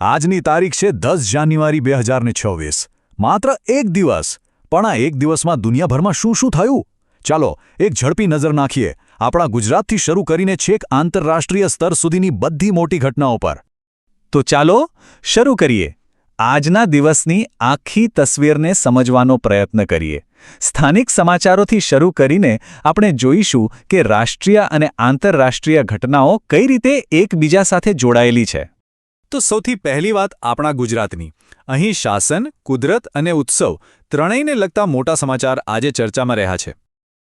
આજની તારીખ છે દસ જાન્યુઆરી બે હજાર ને છવ્વીસ. માત્ર એક દિવસ. પણ આ એક દિવસમાં દુનિયાભરમાં શું શું થયું? ચાલો, એક ઝડપી નજર નાખીએ. આપણા ગુજરાતથી શરૂ કરીને છેક આંતરરાષ્ટ્રીય સ્તર સુધીની બધી મોટી ઘટનાઓ પર. તો ચાલો, શરૂ કરીએ. આજના દિવસની આખી તસવીરને સમજવાનો પ્રયત્ન કરીએ. સ્થાનિક સમાચારોથી શરૂ કરીને આપણે જોઈશું કે રાષ્ટ્રીય અને આંતરરાષ્ટ્રીય ઘટનાઓ કઈ રીતે એકબીજા સાથે જોડાયેલી છે. તો સૌથી પહેલી વાત આપણા ગુજરાતની. અહીં શાસન, કુદરત અને ઉત્સવ ત્રણેયને લગતા મોટા સમાચાર આજે ચર્ચામાં રહ્યા છે.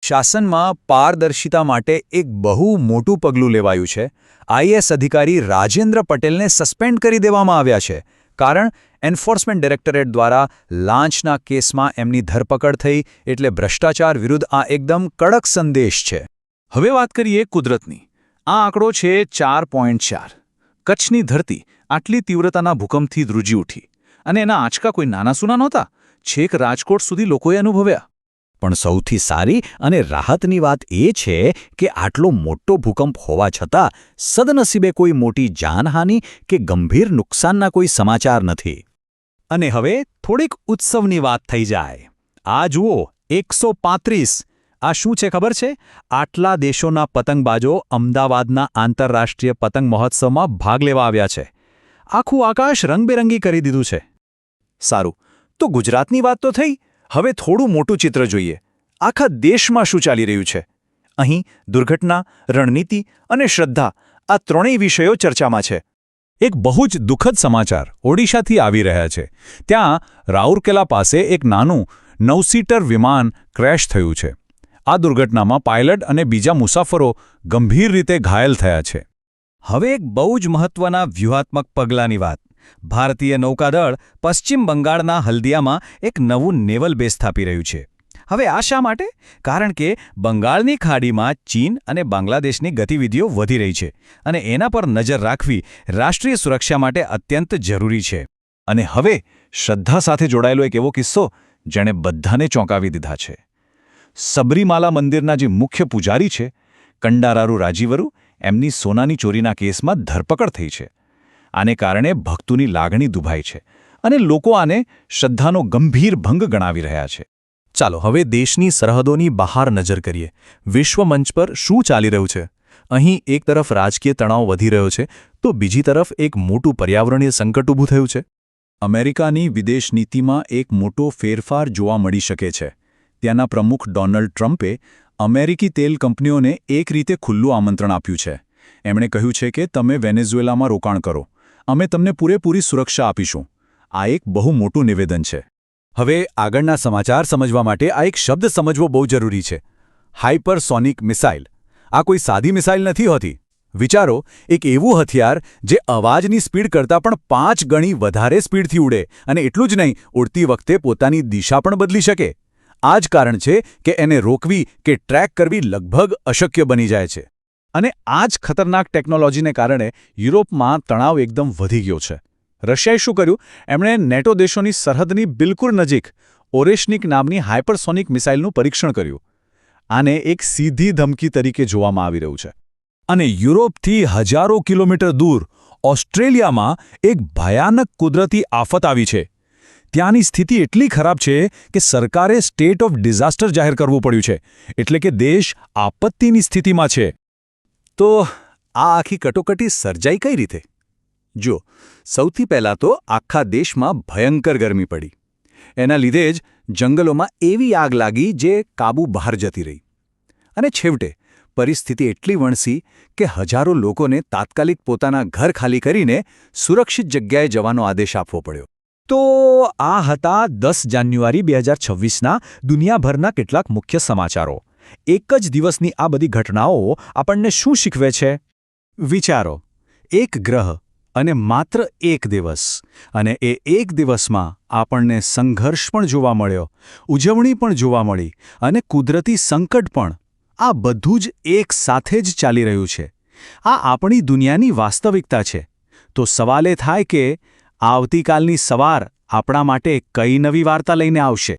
શાસનમાં પારદર્શિતા માટે એક બહુ મોટું પગલું લેવાયું છે. આઈએસ અધિકારી રાજેન્દ્ર પટેલને સસ્પેન્ડ કરી દેવામાં આવ્યા છે. કારણ એન્ફોર્સમેન્ટ ડિરેક્ટરેટ દ્વારા લાંચના કેસમાં એમની ધરપકડ થઈ એટલે ભ્રષ્ટાચાર વિરુદ્ધ આ એકદમ કડક સંદેશ છે. હવે વાત કરીએ કુદરતની. આ આંકડો છે ચાર પોઈન્ટ ચાર. કચ્છની ધરતી આટલી તીવ્રતાના ભૂકંપથી ધ્રુજી ઉઠી અને એના આંચકા કોઈ નાના સુના નહોતા? છેક રાજકોટ સુધી લોકોએ અનુભવ્યા. પણ સૌથી સારી અને રાહતની વાત એ છે કે આટલો મોટો ભૂકંપ હોવા છતાં સદનસીબે કોઈ મોટી જાનહાનિ કે ગંભીર નુકસાનના કોઈ સમાચાર નથી. અને હવે થોડીક ઉત્સવની વાત થઈ જાય. આ જુઓ, એકસો આ શું છે ખબર છે? આટલા દેશોના પતંગબાજો અમદાવાદના આંતરરાષ્ટ્રીય પતંગ મહોત્સવમાં ભાગ લેવા આવ્યા છે. આખું આકાશ રંગબેરંગી કરી દીધું છે. સારું, તો ગુજરાતની વાત તો થઈ, હવે થોડું મોટું ચિત્ર જોઈએ. આખા દેશમાં શું ચાલી રહ્યું છે? અહીં દુર્ઘટના, રણનીતિ અને શ્રદ્ધા, આ ત્રણેય વિષયો ચર્ચામાં છે. એક બહુ જ દુઃખદ સમાચાર ઓડિશાથી આવી રહ્યા છે. ત્યાં રાઉરકેલા પાસે એક નાનું નવસીટર વિમાન ક્રેશ થયું છે. આ દુર્ઘટનામાં પાયલટ અને બીજા મુસાફરો ગંભીર રીતે ઘાયલ થયા છે. હવે એક બહુ જ મહત્વના વ્યૂહાત્મક પગલાંની વાત. ભારતીય નૌકાદળ પશ્ચિમ બંગાળના હલ્દિયામાં એક નવું નેવલ બેઝ સ્થાપી રહ્યું છે. હવે આ શા માટે? કારણ કે બંગાળની ખાડીમાં ચીન અને બાંગ્લાદેશની ગતિવિધિઓ વધી રહી છે અને એના પર નજર રાખવી રાષ્ટ્રીય સુરક્ષા માટે અત્યંત જરૂરી છે. અને હવે શ્રદ્ધા સાથે જોડાયેલો એક એવો કિસ્સો જેણે બધાને ચોંકાવી દીધા છે. સબરીમાલા મંદિરના જે મુખ્ય પૂજારી છે, કંડારારુ રાજીવરુ એમની સોનાની ચોરીના કેસમાં ધરપકડ થઈ છે. આને કારણે ભક્તોની લાગણી દુભાઈ છે અને લોકો આને શ્રદ્ધાનો ગંભીર ભંગ ગણાવી રહ્યા છે. ચાલો, હવે દેશની સરહદોની બહાર નજર કરીએ. વિશ્વ મંચ પર શું ચાલી રહ્યું છે? અહીં એક તરફ રાજકીય તણાવ વધી રહ્યો છે, તો બીજી તરફ એક મોટું પર્યાવરણીય સંકટ ઊભું થયું છે. અમેરિકાની વિદેશ નીતિમાં એક મોટો ફેરફાર જોવા મળી શકે છે. ત્યાંના પ્રમુખ ડોનાલ્ડ ટ્રમ્પે અમેરિકી તેલ કંપનીઓને એક રીતે ખુલ્લું આમંત્રણ આપ્યું છે. એમણે કહ્યું છે કે તમે વેનેઝુએલામાં રોકાણ કરો. અમે તમને પૂરેપૂરી સુરક્ષા આપીશું. આ એક બહુ મોટું નિવેદન છે. હવે આગળના સમાચાર સમજવા માટે આ એક શબ્દ સમજવો બહુ જરૂરી છે. Hypersonic missile. આ કોઈ સાદી મિસાઇલ નથી હોતી. વિચારો, એક એવું હથિયાર જે અવાજની સ્પીડ કરતાં પણ પાંચ ગણી વધારે સ્પીડથી ઉડે અને એટલું જ નહીં, ઉડતી વખતે પોતાની દિશા પણ બદલી શકે. આ જ કારણ છે કે એને રોકવી કે ટ્રેક કરવી લગભગ અશક્ય બની જાય છે. અને આ જ ખતરનાક ટેકનોલોજીને કારણે યુરોપમાં તણાવ એકદમ વધી ગયો છે. રશિયાએ શું કર્યું? એમણે નેટો દેશોની સરહદની બિલકુલ નજીક ઓરેશનિક નામની હાઇપરસોનિક મિસાઇલનું પરીક્ષણ કર્યું. આને એક સીધી ધમકી તરીકે જોવામાં આવી રહ્યું છે. અને યુરોપથી હજારો કિલોમીટર દૂર ઓસ્ટ્રેલિયામાં એક ભયાનક કુદરતી આફત આવી છે. ત્યાંની સ્થિતિ એટલી ખરાબ છે કે સરકારે સ્ટેટ ઓફ ડિઝાસ્ટર જાહેર કરવું પડ્યું છે. એટલે કે દેશ આપત્તિની સ્થિતિમાં છે. તો આ આખી કટોકટી સર્જાઈ કઈ રીતે? જો સૌથી પહેલાં તો આખા દેશમાં ભયંકર ગરમી પડી. એના લીધે જ જંગલોમાં એવી આગ લાગી જે કાબુ બહાર જતી રહી. અને છેવટે, પરિસ્થિતિ એટલી વણસી કે હજારો લોકોને તાત્કાલિક પોતાના ઘર ખાલી કરીને સુરક્ષિત જગ્યાએ જવાનો આદેશ આપવો પડ્યો. તો આ હતા દસ જાન્યુઆરી બે હજાર છવ્વીસના દુનિયાભરના કેટલાક મુખ્ય સમાચારો. એક જ દિવસની આ બધી ઘટનાઓ આપણને શું શીખવે છે? વિચારો. એક ગ્રહ અને માત્ર એક દિવસ. અને એ એક દિવસમાં આપણને સંઘર્ષ પણ જોવા મળ્યો, ઉજવણી પણ જોવા મળી અને કુદરતી સંકટ પણ. આ બધું જ એક સાથે જ ચાલી રહ્યું છે. આ આપણી દુનિયાની વાસ્તવિકતા છે. તો સવાલ એ થાય કે આવતીકાલની સવાર આપણા માટે કઈ નવી વાર્તા લઈને આવશે?